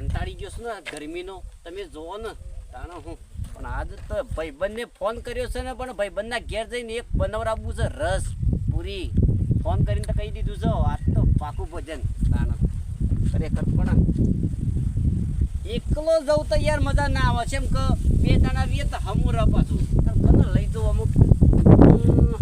કંટાળી ગયો છું ને ગરમીનો. તમે જોવો ને તાણો હું પણ આજ તો ભાઈબંધને ફોન કર્યો છે ને પણ ભાઈબંધના ઘેર જઈને એક બનાવરાવવું છે રસ પૂરી. ફોન કરીને તો કહી દીધું છે આજ તો પાકું ભોજન. તાણો ખરેખર પણ એકલો જવું તો યાર મજા ના આવે છે એમ કે બે દાણા રહીએ તો હમું રહ પાછું. તાર કને લઈ જવું અમુક. હમ,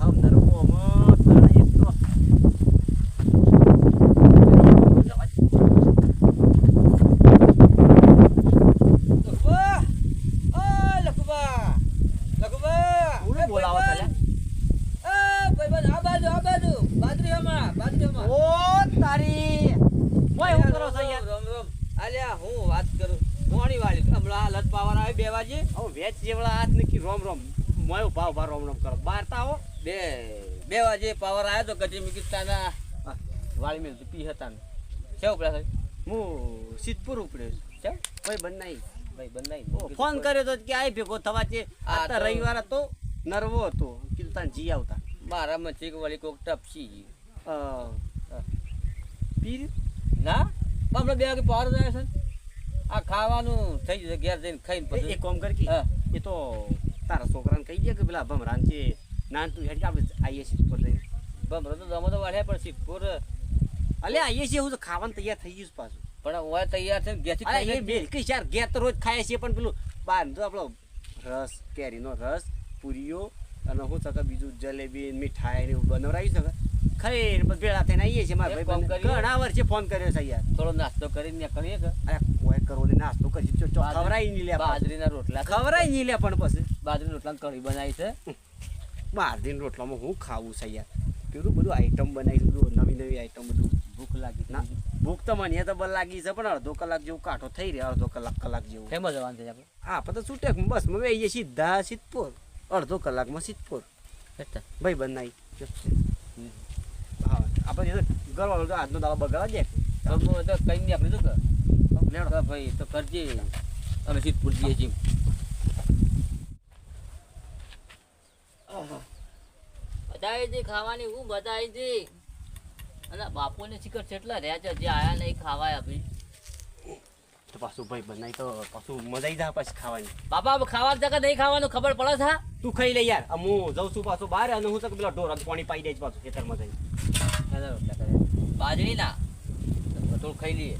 હમ નરવો અમુક તાણે એક તો લખુબા ઓ લખુબા લખુબા કોને બોલાવો તને? એ ભાઈબંધ આ બાજુ આ બાજુ બાજરી હમણાં બાજરી હમણાં ઓ તારી મોય હું કરો છો યાર રોમ રોમ અલ્યા હું વાત કરું મોણી વાળી હમણાં હાલત પાવર આવે બે વાગે હવે વેચ જેવડા હાથ નક્કી રોમ રોમ મોય ઊભા ઊભા રોમ રોમ કરો બહાર તા આવો બે વાગે પાવર આવ્યો તો કદી મિકિસ્તાના વાળી મેલ પી હતા ને છે? ઉપડ્યા હું સિદ્ધપુર ઉપડ્યો છું. છે ભાઈ બનાઈ ભાઈ બંધાઈ. ફોન કર્યો તો કે આય ભેગો થવા છે. આ રવિવાર હતો નર્વો હતો. કીધું જી આવતા. મારા મચીક વળી કોક ટપસી પીર? ના? હમણાં બે વાગે પાવર જાય છે આ ખાવાનું થઈ જશે ઘેર જઈને ખાઈને એ- એક પછી કોમ કર કે એ તો તારા છોકરાને કહી દે કે પેલા ભમરાન છે. નાન તું હેડ આપણે આવીએ છીએ પર લઈને. બમરો તો દમો તો વાળ્યા પણ સિદ્ધપુર અલે આવીએ છીએ હું તો ખાવાનું તૈયાર થઈ ગયું પાછું. પણ હું તૈયાર થઈને ગેથી અરે ખાઈને એ બેલ કે યાર ઘેર તો રોજ ખાય છે પણ પેલું તો આપણો રસ કેરીનો રસ પૂરીઓ અને હું શકે બીજું જલેબી મીઠાઈ એવું બનાવડાવી શકે. પછી ભેળા થઈને આવીએ છીએ મારા ભાઈ. ઘણા વર્ષે ફોન કર્યો છે યાર. થોડો નાસ્તો કરીને કરીએ કે? અરે કોઈ કરો ને નાસ્તો કરી ખવરાય નહીં લે બાજરીના રોટલા ખવરાય નહીં લે પણ પછી. બાજરીના રોટલા કઢી બનાવી છે. બારદીન રોટલામાં હું ખાવું છે યાર. પેલું બધું આઈટમ બનાવી બધું નવી નવી આઈટમ બધું. ભૂખ લાગી ના ભૂખ તો મને તો બલ લાગી છે પણ અડધો કલાક જેવું કાંઠો થઈ રહ્યો અડધો કલાક કલાક જેવું. ફેમસ જવાનું છે આપણે હા પણ તો છૂટે બસ મેં આવીએ સીધા સિદ્ધપુર. અડધો કલાકમાં સિદ્ધપુર. ભાઈ બનાવી. હા આપણે તો આજનો દાડો બગાડવા દે. તો કંઈ નહીં આપણે શું કર? ભાઈ તો કરજે. અમે સિદ્ધપુર જઈએ છીએ. બધાએ જે ખાવાની હું બધાએ જે. અને બાપુને શિખર કેટલા રહ્યા છે જે આયા નહીં ખાવાય અભી. તો પાછું ભાઈ બનાવી તો પાછું મજા આવી જાય પછી ખાવાની. બાપા ખાવા જગા નહીં ખાવાનું ખબર પડે છે? તું ખાઈ લે યાર. હું જઉં છું પાછું બહાર અને હું તક પેલા ઢોર પાણી પાઈ દઈશ પાછું. ખેતરમાં જઈને. બાજરી ના થોડું ખાઈ લઈએ.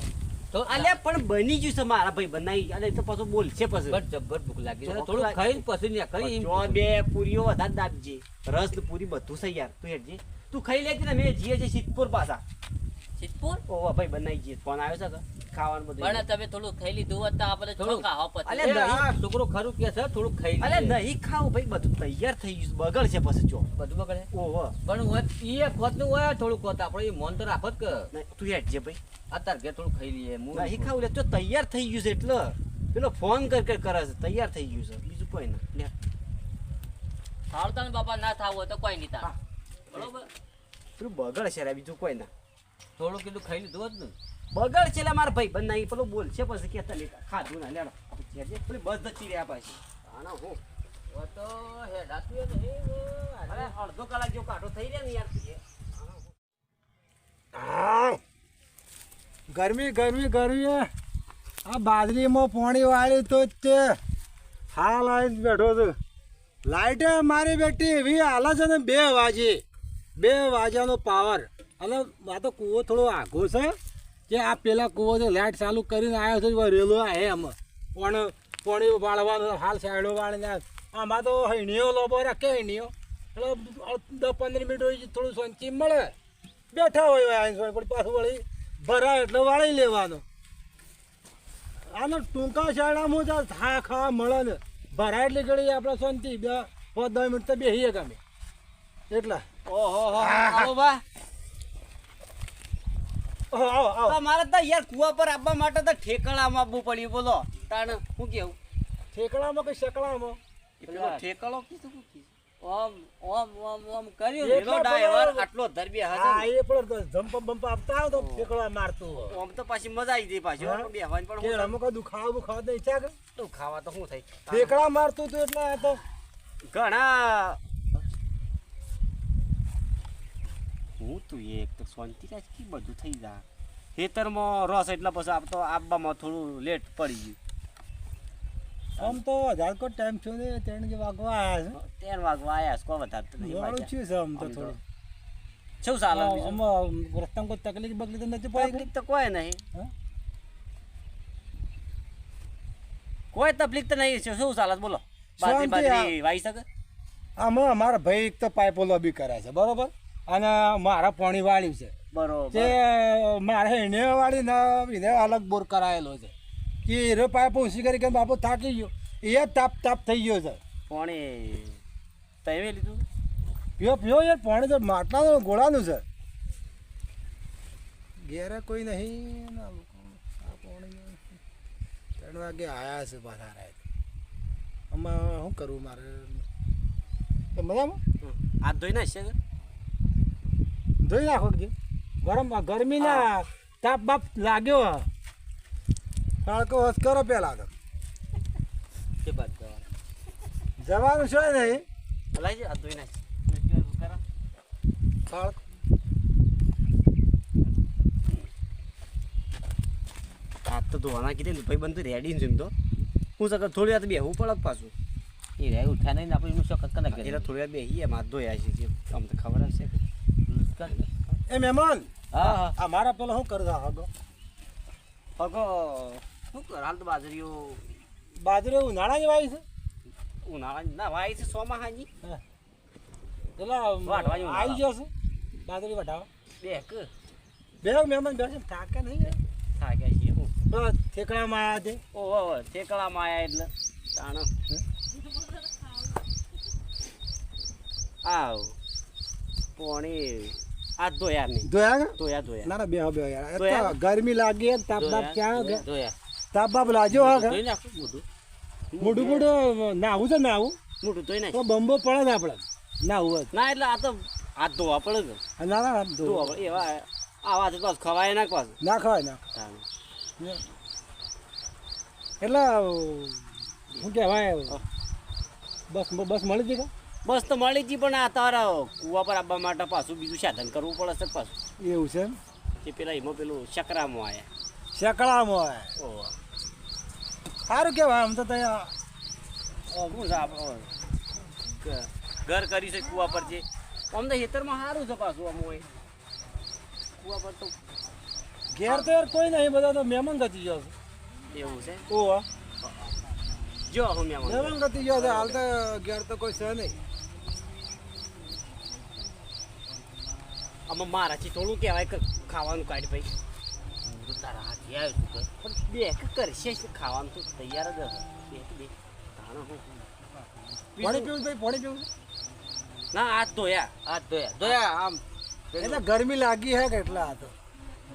તો અલે પણ બની ગયું છે મારા ભાઈ બનાવી અને તો પાછું બોલશે પછી. જબ્બર જબ્બર ભૂખ લાગી. છે થોડું. ખાઈને પછી ને ખાઈ જો બે પૂરીઓ વધારે દાબજે. રસ પૂરી બધું છે યાર. તું હેડજે. તું ખાઈ લેજે ને મેં જીએ છે સિદ્ધપુર પાછા. સિદ્ધપુર? ઓવા ભાઈ બનાવી જીએ ફોન આવ્યો છે કે ખાવાનું બધું પણ તમે થોડું ખાઈ લીધું હોત તો આપણે થોડું. થોડું ખાવા પછી અલ્યા આ છોકરો ખરું કે છે થોડું ખાઈ અલે નહીં ખાવું ભાઈ બધું તૈયાર થઈ ગયું છે. બગડ છે પછી જો. બધું બગડે? ઓહો. પણ હોત ઈ હોય થોડું ખોત આપણે એ મોન તો રાખો કે. નહીં, તું હેડજે ભાઈ. અત્યારે ઘેર થોડું ખાઈ લઈએ હું નહીં ખાવું લે તો તૈયાર થઈ ગયું છે એટલે. પેલો ફોન કર કર કરે છે તૈયાર થઈ ગયું છે. બીજું કોઈ ના. ખાવતા ને બાપા ના થાવ હોય તો કોઈ નહીં તાર બરોબર? પેલું બગડ છે રે બીજું કોઈ ના. થોડું કીધું ખાઈ લીધું જ ને. બગડ છે મારા ભાઈ બનાવી પેલો બોલ છે પછી કેતા લેતા ખાધું ના લેડો. પેલી બસ જતી રહ્યા પાછી. આના હું? તો હેડાતું નહીં. અડધો કલાક જેવો કાઢો થઈ રહ્યા ને યાર. ગરમી ગરમી ગરમી. આ બાજરીમાં પાણી વાળી તો જ તે. હાલ આવીને બેઠો છું. લાઇટે મારી બેટી. એવી હાલે છે ને બે વાજે બે વાજાનો પાવર અને આ તો કૂવો થોડો આઘો છે. કે આ પેલા કૂવો તો લાઇટ ચાલુ કરીને આવ્યો છે રેલો આ એમ પણ, પાણી વાળવાનું હાલ સાઈડો વાળીને આમાં તો હૈણીઓ લોબો રાખે હૈણીઓ. એટલે દસ પંદર મિનિટ હોય થોડું સંચી મળે. બેઠા હોય આવીને પણ પાછું વળી ભરાય એટલે વાળી લેવાનો. આને ટૂંકા શાળામાં જ થા ખા મળે ને. ભરાય એટલે ઘડી આપણે શાંતિ બે પાંચ દસ મિનિટ તો બેસીએ ગમે. એટલા. ઓહો, હો બા. આવો આવો આવો. મારે તો યાર કુવા પર આવવા માટે તો ઠેકડામાં આવવું પડ્યું. બોલો તાણ શું કેવું? ઠેકડામાં કે શકડામાં? ઠેકડો કીધું ઓમ ઓમ ઓમ ઓમ કર્યું. એ- ડ્રાઈવર આટલો ધરબી હશે હા એ પણ જમ્પ બમ્પ આપતા હોય તો ઠેકડા મારતું હોય. તો પાછી મજા આવી ગઈ પાછી? બેહવાની પણ હું અમુક દુખાવો બુખાવો તો ઈચ્છા કે? તો ખાવા તો શું થાય. ઠેકડા મારતું તું એટલે આ તો ઘણા હું તું એક તો શાંતિ રાખ કે બધું થઈ જા ખેતરમાં રસ એટલે પછી આપતો આપવામાં થોડું લેટ પડી ગયું. આમ તો વધારે કોઈ ટાઈમ થયો ને ત્રણ જે વાગવા આવ્યા ત્રણ વાગવા આવ્યા છે કોઈ વધારે તો નહીં છે આમ તો થોડું. શું ચાલે? આમાં રસ્તામાં કોઈ તકલીફ બકલીફ તો નથી પડી તકલીફ તો કોઈ નહીં. કોઈ તકલીફ તો નહીં છે શું ચાલે બોલો? બાજરી બાજરી વાઈ શકે? આમાં મારા ભાઈ એક તો પાઇપો લોબી કરે છે બરોબર? અને મારા પાણી વાળ્યું છે. બરોબર. તે મારે એને વાળી ને એને અલગ બોર કરાયેલો છે. કે હીરો પાઇપ ઊંચી કરી કે બાપુ થાકી ગયો. એ તાપ તાપ થઈ ગયો છે. પાણી તમે લીધું? પીઓ પીઓ યાર પાણી તો માટલાનું ગોળાનું છે. ઘેરે કોઈ નહીં ને આ લોકો આ પાણી ત્રણ વાગે આવ્યા છે પાછા રાત. આમાં શું કરવું મારે? મજામાં હાથ ધોઈ નાખશે? ધોઈ નાખો કે. ગરમ ગરમીના તાપ બાપ લાગ્યો તડકો હસ કરો પેલા તો. કે બાદ કરવાનું? જવાનું છે નહીં ભલાઈ જાય, હાથ ધોઈ નાખ. હાથ તો ધોવાના કીધે ને ભાઈ બંધ રેડી ને તો. હું સકર થોડી વાર બેહવું પડે પાછું. એ રે ઉઠ્યા નહીં આપણે એનું શોખ એટલે થોડી વાર બેહીએ એમ હાથ ધોયા છે આમ તો ખબર હશે કે. એ મહેમાન હા. હા આ મારા પેલો શું કરતા હગો? હગો શું કર હાલ તો બાજરીઓ? બાજરી ઉનાળાની વાય છે? ઉનાળા ના વાય છે સોમાહાની ઉનાળા. આવી જશે બાજરી વઢાવા. બે કે બે મહેમાન બેસે થાકે નહીં થાક્યા છે હું. તો. ઠેકડામાં આવ્યા તે ઓહો ઠેકડામાં આયા એટલે. તાણ. આવ. પોણી આ ધોયા નહીં. ધોયા ધોયા ધોયા. ના ના બે બે યાર એ તો ગરમી લાગી તાપ બાપ ક્યાં ધોયા, તાપ બાપ લાગ્યો હા ધોઈ નાખું મોઢું. મોઢું મોઢું નાવું છે નાવું મોઢું ધોઈ નાખ. તો બંબો પડે ને આપણે. નાવું હોય ના એટલે આ તો હાથ ધોવા પડે છે. ના ના ના ધોવા પડે. એવા આવા તો ખવાય ના પાછું. ના ખવાય ના એટલે શું કહેવાય બસ બસ મળી જઈ બસ તો મળી જી પણ આ તારા કુવા પર આવવા માટે પાછું બીજું સાધન કરવું પડે છે પાછું. એવું છે? કે પેલા એમાં પેલું ચકરામાં આવ્યા શેકડામાં આવે ઓહો સારું કેવાય આમ તો ત્યાં ઘર કરી છે કુવા પર જે. આમ તો ખેતરમાં સારું છે પાછું આમ હોય. કુવા પર તો ઘેર તો યાર કોઈ નહીં બધા તો મહેમાન ગતિ ગયો છે. એવું છે? ઓહો. જો હું મહેમાન મહેમાન ગતિ ગયો છે હાલ તો ઘેર તો કોઈ છે નહીં. આમાં મારાથી થોડું કહેવાય કે ખાવાનું કાઢ ભાઈ. હું તારા હાથે આવ્યો છું કે પણ બે કે કરશે ખાવાનું તો તૈયાર જ હશે બે બે. તાણે હું પાણી પીવું ભાઈ પાણી પીવું ના હાથ ધોયા. હાથ ધોયા. ધોયા આમ. એટલે ગરમી લાગી હે કે એટલા આ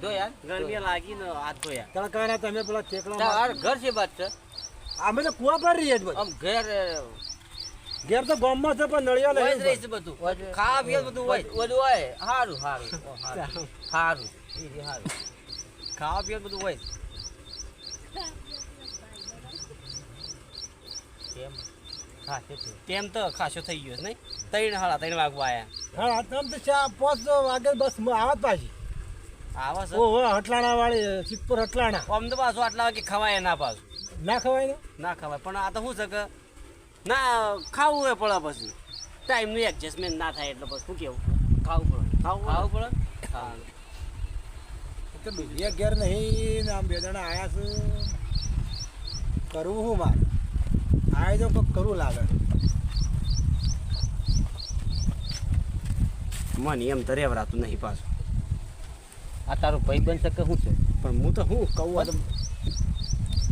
ધોયા ગરમી લાગી ને હાથ ધોયા. તડકાના તમે પેલા ઘર છે બાદ છે અમે તો કુવા પર રહીએ જ આમ ઘેર ઘેર તો ગામમાં છે પણ નળિયા જ રહી છે બધું. ખાવા પીએ બધું હોય. બધું હોય. સારું સારું સારું સારું ખાવા પીવા બધું હોય કેમ? કેમ તો ખાસો થઈ ગયો નહીં? ત્રણ હાડા ત્રણ વાગવા આયા. હા તમ તો ચા પાંચ વાગે બસ આવત પાછી. આવા છે? ઓહો હટલાણા વાળી સિદ્ધપુર હટલાણા. આમ તો પાછું આટલા વાગે ખવાય ના પાછું. ના ખવાય ને? ના ખવાય. પણ આ તો શું છે કે ના ખાવું એ પડે પછી. ટાઈમનું એડજસ્ટમેન્ટ ના થાય એટલે પછી શું કેવું ખાવું પડે. ખાવું ખાવું પડે? હા. તો બીજી અગિયાર નહીં આમ બે જણા આયા છે. કરવું શું મારે? આય તો કંઈક કરવું લાગે. મને એમ તો રેવરાતું નહીં પાછું. આ તારો ભાઈ બન શકે શું છે? પણ હું તો શું કહું આ તો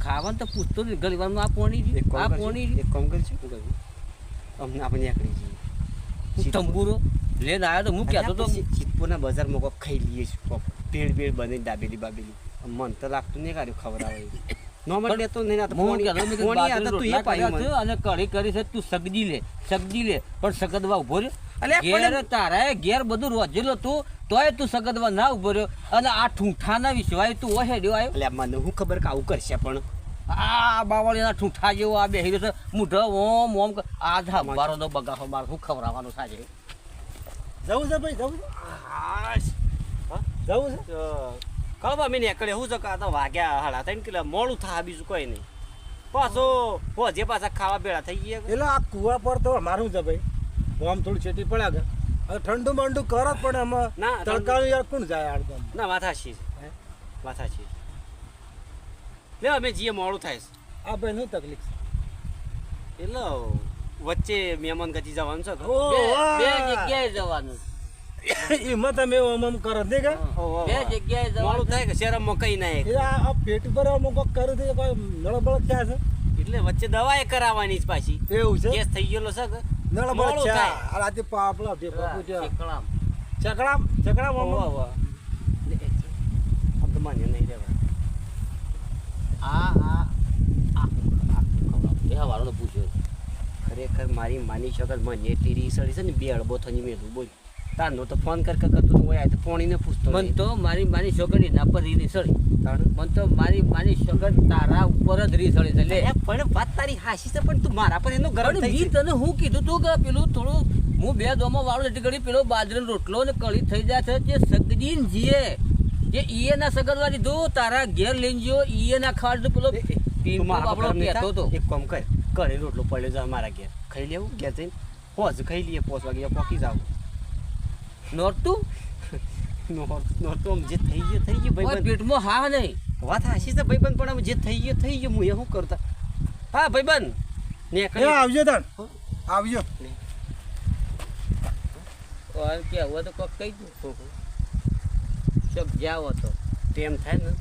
ખાવાનું તો પૂછતો જ ગરીબાનું આ પોણી આ પોણી એક કામ કરજો. શું અમને આપણે નીકળી જઈએ. તંબુરો લઈને આવ્યો તો હું કહેતો તો સિદ્ધપુરના બજારમાં કોક ખાઈ લઈએ છીએ. કોક ભેળ ભેળ બની દાબેલી બાબેલી. મન તો લાગતું નહીં કાઢ્યું ખબર આવે નોર્મલ લેતો નહીં તો હું એ બાજરીના મને. અને કઢી કરી છે તું સગજી લે સગજી લે. પણ સગદવા ઊભો રહ્યો. ઘેર તારા ઘેર બધું રોજેલો તું તોય તું સગદવા ના ઊભો રહ્યો. અને આ ઠૂંઠાના વિશ્વાય તું ઓહે ડ્યો આવ્યો. અલ્યા મને હું ખબર કે આવું કરશે પણ. આ બાવળીના ઠૂંઠા જેવો આ બેહી રહ્યો છે. મૂઢો ઓમ ઓમ આ ધા મારો તો બગાસો મારો ખવડાવવાનું સાજે? જવું છે ભાઈ જવું છે? જવું છે? તો કળવા મેં નીકળે હું જકા તો વાગ્યા હાડા થઈને કે મોડું થાય બીજું કોઈ નહીં. પાછો હોજે પાછા ખાવા ભેળા થઈ ગયા. એટલે આ કુવા પર તો મારું છે ભાઈ. આમ થોડું છેટી પડ્યા ગયા હવે ઠંડુ મંડુ કરો પણ આમાં. ના, તડકાનું યાર કોણ જાય આડ ના માથા છે? માથા છે. લે અમે જીએ મોડું થાય છે. આ ભાઈ શું તકલીફ છે? એટલે વચ્ચે મહેમાન ગજી જવાનું છે બે જગ્યાએ જવાનું એમાં તમે આમ ઓમ કરો દે કે બે જગ્યાએ જવાનું. થાય કે શેરમમાં કઈ ના એ આ પેટ પર અમુક કોક કરી દે કોઈ નળબળ ક્યાં છે. એટલે વચ્ચે દવા એ કરાવવાની છે પાછી. એવું છે? કેસ થઈ ગયેલો છે કે? નળબળ છે થાય. આ રાતે પાપલા બે પકુ છે. ચકડામ. ચકડામ. લે, આમ તો માન્ય નહીં રહેવા આ આ આ હવારોનો પૂછ્યો. ખરેખર મારી માની શકત મને એટલી સડી છે ને બે અડબો થની મેલું બોલ. તારનો તો ફોન કર કર કરતો તો હોય તો ફોણીને પૂછતો મન તો મારી માની છોકરી ના પર રીની સળી. મન તો મારી માની છોકર તારા ઉપર જ રી સળી લે. પણ વાત તારી હાસી છે પણ તું મારા પર એનો ગરમ થઈ તને હું કીધું તું કે પેલું થોડું હું બે દોમો વાળું એટલે ઘડી પેલો બાજરીનો રોટલો ને કળી થઈ જાય છે જે સગદીન જીએ જે ઈએ ના સગડવા દીધું તારા ઘેર લઈને જો ઈએ ના ખાડ પેલો તું મારા નહીં કહેતો થા. એક કામ કર કળી રોટલો પડ્યો છે મારા ઘેર. ખાઈ લેવું? ઘેર જઈને. હોજ ખાઈ લઈએ પોસ વાગે પોકી જાવ નોરતું નોર નોર આમ જે થઈ ગયું થઈ ગયું ભાઈ પેટમાં હા નહીં. વાત હાસી છે ભાઈબંધ પણ આમ જે થઈ ગયું થઈ ગયું હું એ શું કરતા? હા ભાઈબંધ ને એ આવજો તાણ. આવજો. કે હવે તો કોક કહી દઉં શોક જાવ તો. ટેમ થાય ને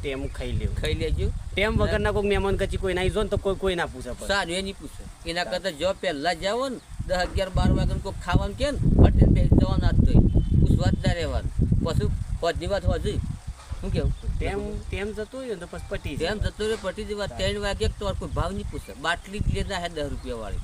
ટેમ ખાઈ લેવું. ખાઈ લેજો. ટેમ વગરના કોઈ મહેમાન કચી કોઈ ના જો ને તો કોઈ કોઈ ના પૂછે સારું એ નહીં પૂછે. એના કરતા જો પહેલાં જાઓ ને દસ અગિયાર બાર વાગે કોઈ ખાવાનું કે ને પટેલ બે જવાનું આજ તો પૂછવા જ ના રહેવાનું. પછી પદની વાત હજી. શું કેવું? ટેમ ટેમ જતું હોય ને તો પછી પટી તેમ જતું જતો રે પટી જેવા ત્રણ વાગે તો કોઈ ભાવ નહીં પૂછે. બાટલી જ લેતા હે દસ રૂપિયા વાળી.